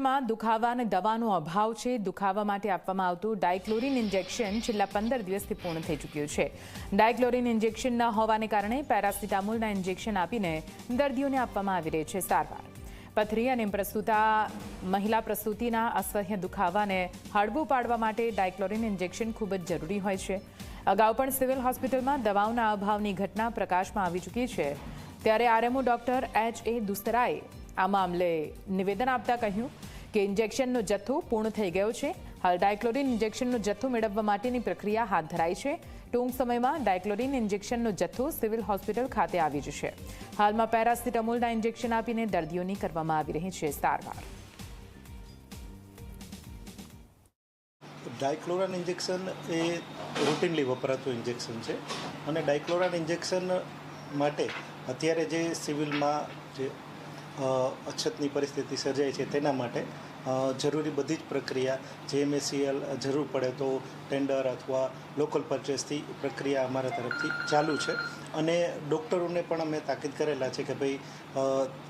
હોસ્પિટલમાં દુખાવા અને દવાનો અભાવ છે. દુખાવા માટે આપવામાં આવતું ડાયક્લોરિન ઇન્જેક્શન છેલ્લા પંદર દિવસથી પૂર્ણ થઈ ચૂક્યું છે. ડાયક્લોરિન ઇન્જેક્શન ન હોવાને કારણે પેરાસિટામોલના ઇન્જેક્શન આપીને દર્દીઓને આપવામાં આવી રહી છે સારવાર. પથરી અને પ્રસ્તુતા મહિલા પ્રસૂતિના અસહ્ય દુખાવાને હળવું પાડવા માટે ડાયક્લોરિન ઇન્જેક્શન ખૂબ જ જરૂરી હોય છે. અગાઉ પણ સિવિલ હોસ્પિટલમાં દવાઓના અભાવની ઘટના પ્રકાશમાં આવી ચૂકી છે. ત્યારે આરએમઓ ડોક્ટર એચ એ દુસરાએ આ મામલે નિવેદન આપતા કહ્યું કે ઇન્જેક્શનનો જથ્થો પૂર્ણ થઈ ગયો છે. હાલ ડાયક્લોરિન ઇન્જેક્શનનો જથ્થો મેળવવા માટેની પ્રક્રિયા હાથ ધરાઈ છે. ટૂંક સમયમાં ડાયક્લોરિન ઇન્જેક્શનનો જથ્થો સિવિલ હોસ્પિટલ ખાતે આવી જશે. હાલમાં પેરાસિટામોલના ઇન્જેક્શન આપીને દર્દીઓની કરવામાં આવી રહી છે સારવાર. ડાયક્લોરાન ઇન્જેક્શન એ રૂટીનલી વપરાતું ઇન્જેક્શન છે અને ડાયક્લોરાન ઇન્જેક્શન માટે અત્યારે જે સિવિલમાં જે અછતની પરિસ્થિતિ સર્જાય છે તેના માટે જરૂરી બધી જ પ્રક્રિયા જેએમએસીએલ જરૂર પડે તો ટેન્ડર અથવા લોકલ પરચેસથી પ્રક્રિયા અમારા તરફથી ચાલુ છે. અને ડૉક્ટરોને પણ અમે તાકીદ કરેલા છે કે ભાઈ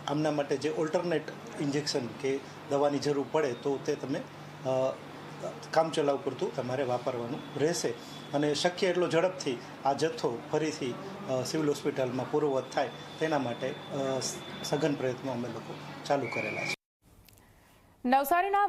આમના માટે જે ઓલ્ટરનેટ ઇન્જેક્શન કે દવાની જરૂર પડે તો તે તમે કામચલાઉ પૂરતું તમારે વાપરવાનું રહેશે. અને શક્ય એટલો ઝડપથી આ જથ્થો ફરીથી સિવિલ હોસ્પિટલમાં પૂર્વવત થાય તેના માટે સઘન પ્રયત્નો અમે લોકો ચાલુ કરેલા છે. નવસારીના